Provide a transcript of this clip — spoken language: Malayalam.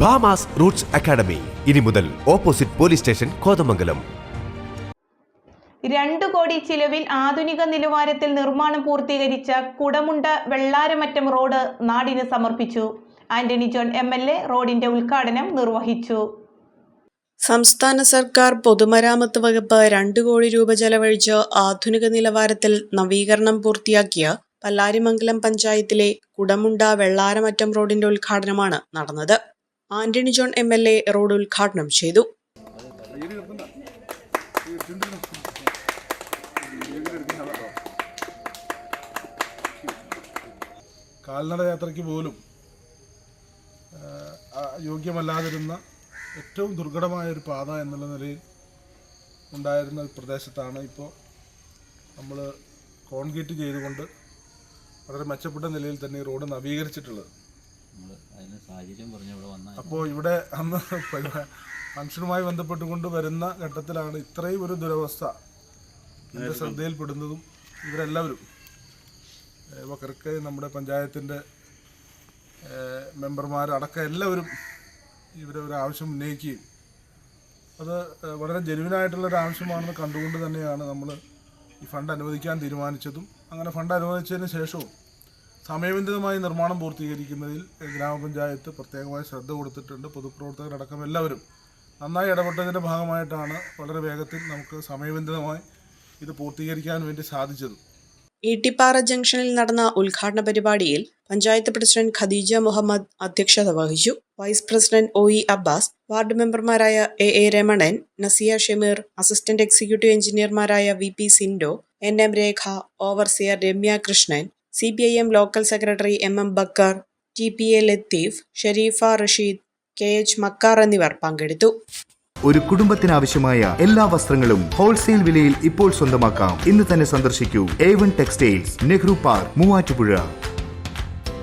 ഭാമാസ് റൂട്ട്സ് അക്കാഡമി ഇനി മുതൽ ഓപ്പോസിറ്റ് പോലീസ് സ്റ്റേഷൻ കോതമംഗലം. രണ്ടു കോടി ചിലവിൽ ആധുനിക നിലവാരത്തിൽ നിർമ്മാണം പൂർത്തീകരിച്ച കുടമുണ്ട വെള്ളാരമറ്റം റോഡ് നാടിന് സമർപ്പിച്ചു. Antony John M L A റോഡിന്റെ ഉദ്ഘാടനം നിർവഹിച്ചു. സംസ്ഥാന സർക്കാർ പൊതുമരാമത്ത് വകുപ്പ് രണ്ട് കോടി രൂപ ചെലവഴിച്ച് ആധുനിക നിലവാരത്തിൽ നവീകരണം പൂർത്തിയാക്കിയ പല്ലാരിമംഗലം പഞ്ചായത്തിലെ കുടമുണ്ട വെള്ളാരമറ്റം റോഡിന്റെ ഉദ്ഘാടനമാണ് നടന്നത്. Antony John M L A road ഉദ്ഘാടനം ചെയ്തു. കാൽനട യാത്രയ്ക്ക് പോലും യോഗ്യമല്ലാതിരുന്ന ഏറ്റവും ദുർഘടമായ ഒരു പാത എന്നുള്ള നിലയിൽ ഉണ്ടായിരുന്ന പ്രദേശത്താണ് ഇപ്പോൾ നമ്മൾ കോൺക്രീറ്റ് ചെയ്തുകൊണ്ട് വളരെ മെച്ചപ്പെട്ട നിലയിൽ തന്നെ ഈ റോഡ് നവീകരിച്ചിട്ടുള്ളത്. നമ്മൾ അതിന് സാഹചര്യം പറഞ്ഞ് ഇവിടെ വന്ന അപ്പോൾ ഇവിടെ അന്ന് മനുഷ്യനുമായി ഫംഗ്ഷനുമായി ബന്ധപ്പെട്ടുകൊണ്ട് വരുന്ന ഘട്ടത്തിലാണ് ഇത്രയും ഒരു ദുരവസ്ഥ എന്റെ ശ്രദ്ധയിൽപ്പെടുന്നതും ഇവരെല്ലാവരും. വക്കർക്ക് നമ്മുടെ പഞ്ചായത്തിന്റെ മെമ്പർമാരടക്കം എല്ലാവരും ഇവരെ ഒരു ആവശ്യം ഉന്നയിക്കുകയും അത് വളരെ ജെനുവിനായിട്ടുള്ള ഒരു ആവശ്യമാണെന്ന് കണ്ടുകൊണ്ട് തന്നെയാണ് നമ്മൾ ഈ ഫണ്ട് അനുവദിക്കാൻ തീരുമാനിച്ചതും. അങ്ങനെ ഫണ്ട് അനുവദിച്ചതിന് ശേഷവും സമയബന്ധിതമായി നിർമ്മാണം പൂർത്തീകരിക്കുന്നതിൽ ഗ്രാമപഞ്ചായത്ത് പ്രത്യേകമായി ശ്രദ്ധ കൊടുത്തിട്ടുണ്ട്. പൊതുപ്രവർത്തകരടക്കം എല്ലാവരും നന്നായി ഇടപെട്ടതിന്റെ ഭാഗമായിട്ടാണ് വളരെ വേഗത്തിൽ നമുക്ക് സമയബന്ധിതമായി ഇത് പൂർത്തീകരിക്കാൻ വേണ്ടി സാധിച്ചത്. ഈട്ടിപ്പാറ ജംഗ്ഷനിൽ നടന്ന ഉദ്ഘാടന പരിപാടിയിൽ പഞ്ചായത്ത് പ്രസിഡന്റ് ഖദീജ മുഹമ്മദ് അധ്യക്ഷത വഹിച്ചു. Vice president O E Abbas ward മെമ്പർമാരായ A A Ramanan Nasiya Shameer assistant executive എഞ്ചിനീയർമാരായ V P Sindo N M Rekha overseer Ramya Krishnan C P I M local secretary M M Bakkar T P A Latheef Sherifa Rasheed K H Makkar എന്നിവർ പങ്കെടുത്തു. ഒരു കുടുംബത്തിനാവശ്യമായ എല്ലാ വസ്ത്രങ്ങളും ഹോൾസെയിൽ വിലയിൽ ഇപ്പോൾ സ്വന്തമാക്കാം. ഇന്ന് തന്നെ സന്ദർശിക്കൂ. A one textiles Nehru park Muvattupuzha.